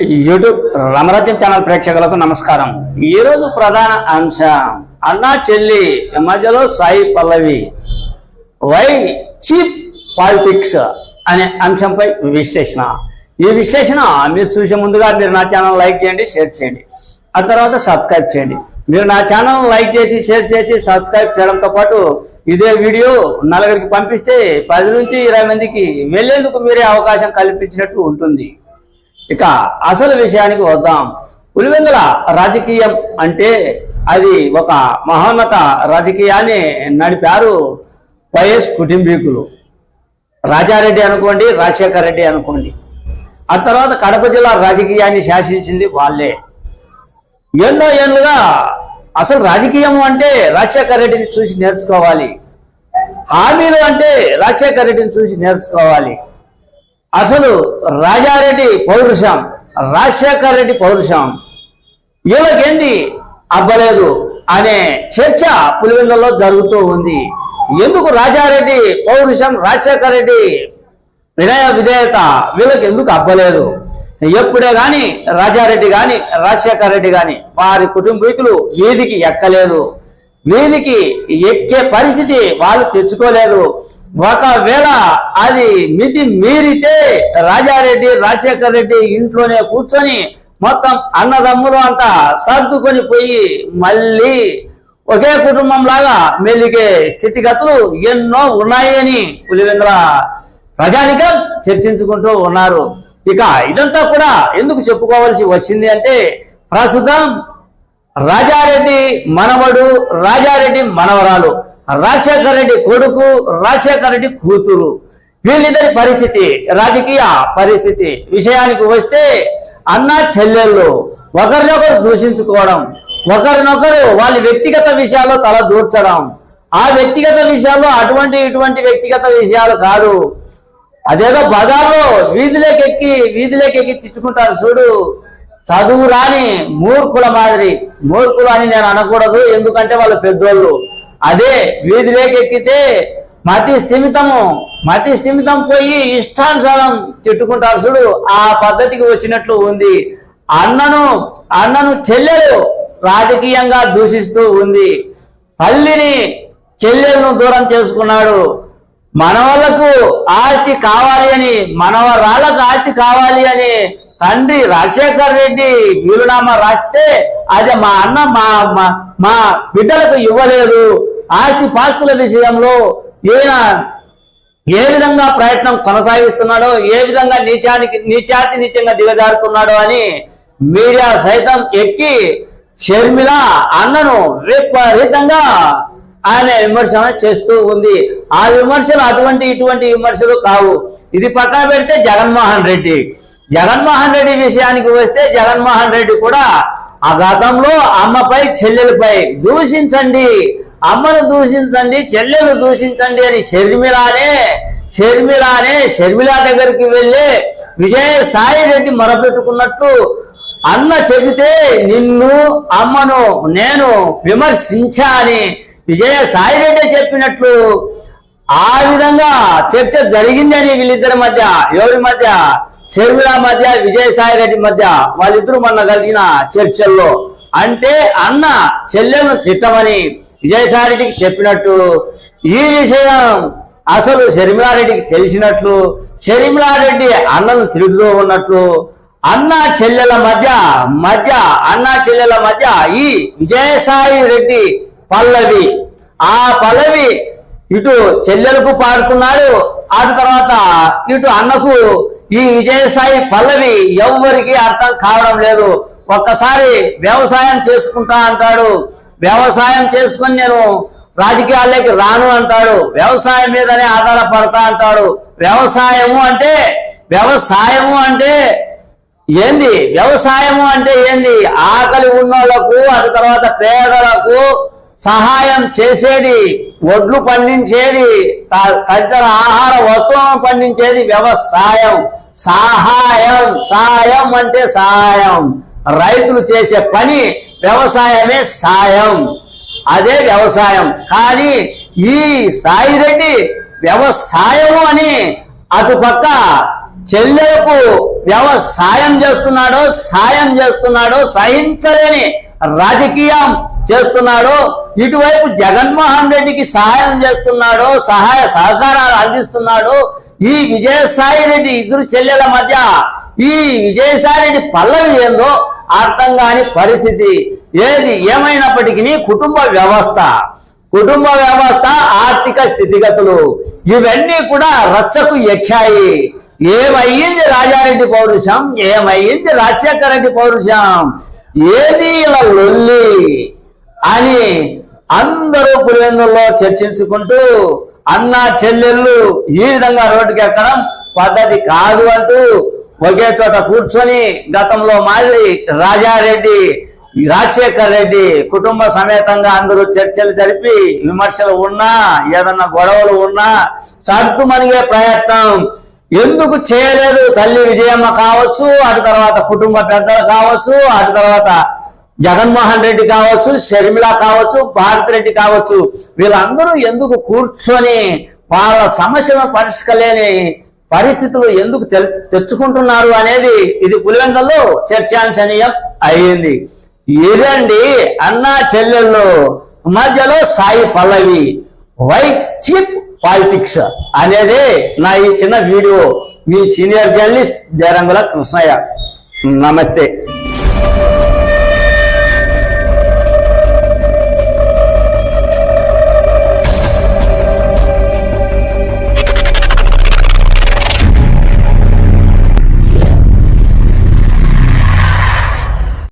YouTube Ramarajyam channel ప్రేక్షకులకు నమస్కారం. ఈ రోజు ప్రధాన అంశం అన్నా చెల్లి మధ్యలో Sai Pallavi. Why cheap politics అనే అంశంపై విశ్లేషణ. ఈ విశ్లేషణ మీరు చూసే ముందుగా మీరు నా ఛానల్ లైక్ చేయండి షేర్ చేయండి. ఆ తర్వాత సబ్స్క్రైబ్ చేయండి. మీరు నా ఛానల్ లైక్ చేసి షేర్ చేసి సబ్స్క్రైబ్ చేయడంతో పాటు ఇదే వీడియో నలుగురికి పంపిస్తే పది నుంచి ఇరవై మందికి వెళ్ళేందుకు మీరే అవకాశం కల్పించినట్లు ఉంటుంది. ఇక అసలు విషయానికి వద్దాం. పులివెందుల రాజకీయం అంటే అది ఒక మహోన్నత రాజకీయాన్ని నడిపారు వైఎస్ కుటుంబీకులు. రాజారెడ్డి అనుకోండి రాజశేఖర రెడ్డి అనుకోండి. ఆ తర్వాత కడప జిల్లా రాజకీయాన్ని శాసించింది వాళ్ళే. ఎన్నో ఏళ్ళుగా అసలు రాజకీయం అంటే రాజశేఖర రెడ్డిని చూసి నేర్చుకోవాలి. హామీలు అంటే రాజశేఖర రెడ్డిని చూసి నేర్చుకోవాలి. అసలు రాజారెడ్డి పౌరుషం రాజశేఖర్ రెడ్డి పౌరుషం వీళ్ళకేంది అబ్బలేదు అనే చర్చ పులివెందుల్లో జరుగుతూ ఉంది. ఎందుకు రాజారెడ్డి పౌరుషం రాజశేఖర రెడ్డి వినయ విధేయత వీళ్ళకి ఎందుకు అబ్బలేదు? ఎప్పుడే గాని రాజారెడ్డి గాని రాజశేఖర రెడ్డి గాని వారి కుటుంబీకులు వీధికి ఎక్కలేదు. వీధికి ఎక్కే పరిస్థితి వాళ్ళు తెచ్చుకోలేదు. ఒకవేళ అది మితి మీరితే రాజారెడ్డి రాజశేఖర రెడ్డి ఇంట్లోనే కూర్చొని మొత్తం అన్నదమ్ములు అంతా సర్దుకొని పోయి మళ్ళీ ఒకే కుటుంబం లాగా మెలిగే స్థితిగతులు ఎన్నో ఉన్నాయని పులివెందుల ప్రజానికం చర్చించుకుంటూ ఉన్నారు. ఇక ఇదంతా కూడా ఎందుకు చెప్పుకోవాల్సి వచ్చింది అంటే ప్రస్తుతం రాజారెడ్డి మనవడు రాజారెడ్డి మనవరాలు. రాజశేఖర రెడ్డి కొడుకు రాజశేఖర రెడ్డి కూతురు. వీళ్ళిద్దరి పరిస్థితి రాజకీయ పరిస్థితి విషయానికి వస్తే అన్న చెల్లెళ్ళు ఒకరినొకరు దూషించుకోవడం ఒకరినొకరు వాళ్ళ వ్యక్తిగత విషయాల్లో తల దూర్చడం. ఆ వ్యక్తిగత విషయాల్లో అటువంటి ఇటువంటి వ్యక్తిగత విషయాలు కాదు. అదేదో బజార్లో వీధిలోకి ఎక్కి వీధిలోకి తిట్టుకుంటారు చూడు. చదువు రాని మూర్ఖుల మాదిరి. మూర్ఖులు అని నేను అనకూడదు ఎందుకంటే వాళ్ళు పెద్దోళ్ళు. అదే వీధిలోకి ఎక్కితే మతి స్థిమితము మతి స్థిమితం పోయి ఇష్టానుసారం తిట్టుకుంటారు చూడు ఆ పద్ధతికి వచ్చినట్లు ఉంది. అన్నను అన్నను చెల్లెలు రాజకీయంగా దూషిస్తూ ఉంది. తల్లిని చెల్లెలను దూరం చేసుకున్నాడు. మనవలకు ఆస్తి కావాలి అని మనవరాళ్ళకు ఆస్తి కావాలి అని తండ్రి రాజశేఖర్ రెడ్డి వీలునామా రాస్తే అది మా అన్న మా మా- మా బిడ్డలకు ఇవ్వలేదు. ఆస్తి పాస్తుల విషయంలో ఈయన ఏ విధంగా ప్రయత్నం కొనసాగిస్తున్నాడో ఏ విధంగా నీచానికి నీచాతి నీచంగా దిగజారుతున్నాడో అని మీడియా సైతం ఎక్కి షర్మిల అన్నను విపరీతంగా ఆయన విమర్శన చేస్తూ ఉంది. ఆ విమర్శలు అటువంటి ఇటువంటి విమర్శలు కావు. ఇది పక్కన పెడితే జగన్మోహన్ రెడ్డి. జగన్మోహన్ రెడ్డి విషయానికి వస్తే జగన్మోహన్ రెడ్డి కూడా ఆ గతంలో అమ్మపై చెల్లెలపై దూషించండి. అమ్మను దూషించండి చెల్లెలు దూషించండి అని షర్మిలానే షర్మిలానే షర్మిల దగ్గరికి వెళ్ళి విజయ సాయి రెడ్డి మొరపెట్టుకున్నట్టు అన్న చెబితే నిన్ను అమ్మను నేను విమర్శించా అని విజయ సాయి రెడ్డి చెప్పినట్లు ఆ విధంగా చర్చ జరిగిందని వీళ్ళిద్దరి మధ్య ఎవరి మధ్య? షర్మిల మధ్య విజయసాయి రెడ్డి మధ్య వాళ్ళిద్దరూ మొన్న కలిగిన చర్చల్లో. అంటే అన్న చెల్లెలను తిట్టమని విజయసాయి రెడ్డికి చెప్పినట్టు ఈ విషయం అసలు షర్మిలారెడ్డికి తెలిసినట్లు షర్మిలారెడ్డి అన్నను తిరుగుతూ ఉన్నట్లు అన్న చెల్లెల మధ్య మధ్య అన్న చెల్లెల మధ్య ఈ విజయసాయి రెడ్డి పల్లవి. ఆ పల్లవి ఇటు చెల్లెలకు పాడుతున్నాడు ఆ తర్వాత ఇటు అన్నకు ఈ విజయసాయి పల్లవి ఎవరికి అర్థం కావడం లేదు. ఒక్కసారి వ్యవసాయం చేసుకుంటా అంటాడు. వ్యవసాయం చేసుకుని నేను రాజకీయాల్లోకి రాను అంటాడు. వ్యవసాయం మీదనే ఆధారపడతా అంటాడు. వ్యవసాయము అంటే వ్యవసాయము అంటే ఏంది? వ్యవసాయము అంటే ఏంది? ఆకలి ఉన్నోళ్ళకు అటు తర్వాత పేదలకు సహాయం చేసేది ఒడ్లు పండించేది త- తదితర ఆహార వస్తువులను పండించేది వ్యవసాయం. సహాయం సాయం అంటే సహాయం రైతులు చేసే పని వ్యవసాయమే సాయం. అదే వ్యవసాయం. కానీ ఈ సాయిరెడ్డి వ్యవసాయము అని అటుపక్క చెల్లెలకు వ్యవసాయం చేస్తున్నాడో సాయం చేస్తున్నాడో సహించలేని రాజకీయం చేస్తున్నాడో ఇటువైపు జగన్మోహన్ రెడ్డికి సహాయం చేస్తున్నాడో సహాయ సహకారాలు అందిస్తున్నాడో ఈ విజయసాయి రెడ్డి ఇద్దరు చెల్లెల మధ్య ఈ విజయసాయి రెడ్డి పల్లవి ఏందో అర్థం కాని పరిస్థితి. ఏది ఏమైనప్పటికీ కుటుంబ వ్యవస్థ. కుటుంబ వ్యవస్థ ఆర్థిక స్థితిగతులు. ఇవన్నీ కూడా రచ్చకు ఎక్కాయి. ఏమయ్యింది రాజారెడ్డి పౌరుషం? ఏమయ్యింది రాజశేఖర రెడ్డి పౌరుషం? ఏది ఇలా లొల్లి అని అందరూ పులివెందుల్లో చర్చించుకుంటూ అన్న చెల్లెళ్ళు ఈ విధంగా రోడ్డుకి ఎక్కడం పద్ధతి కాదు అంటూ ఒకే చోట కూర్చొని గతంలో మాదిరి రాజారెడ్డి రాజశేఖర్ రెడ్డి కుటుంబ సమేతంగా అందరూ చర్చలు జరిపి విమర్శలు ఉన్నా ఏదన్నా గొడవలు ఉన్నా సర్దుమనిగే ప్రయత్నం. ఎందుకు చేయలేదు తల్లి విజయమ్మ కావచ్చు అటు తర్వాత కుటుంబ పెద్దలు కావచ్చు అటు తర్వాత జగన్మోహన్ రెడ్డి కావచ్చు షర్మిల కావచ్చు భారత్ రెడ్డి కావచ్చు. వీళ్ళందరూ ఎందుకు కూర్చొని వాళ్ళ సమస్యను పరిష్కలేని పరిస్థితులు ఎందుకు తెచ్చుకుంటున్నారు అనేది ఇది పులివెందల్లో చర్చాంశనీయం అయ్యింది ఇదండి అన్నా చెల్లెళ్ళు మధ్యలో Sai Pallavi why cheap politics అనేది నా ఈ చిన్న వీడియో. మీ సీనియర్ జర్నలిస్ట్ జయరంగుల కృష్ణయ్య. నమస్తే.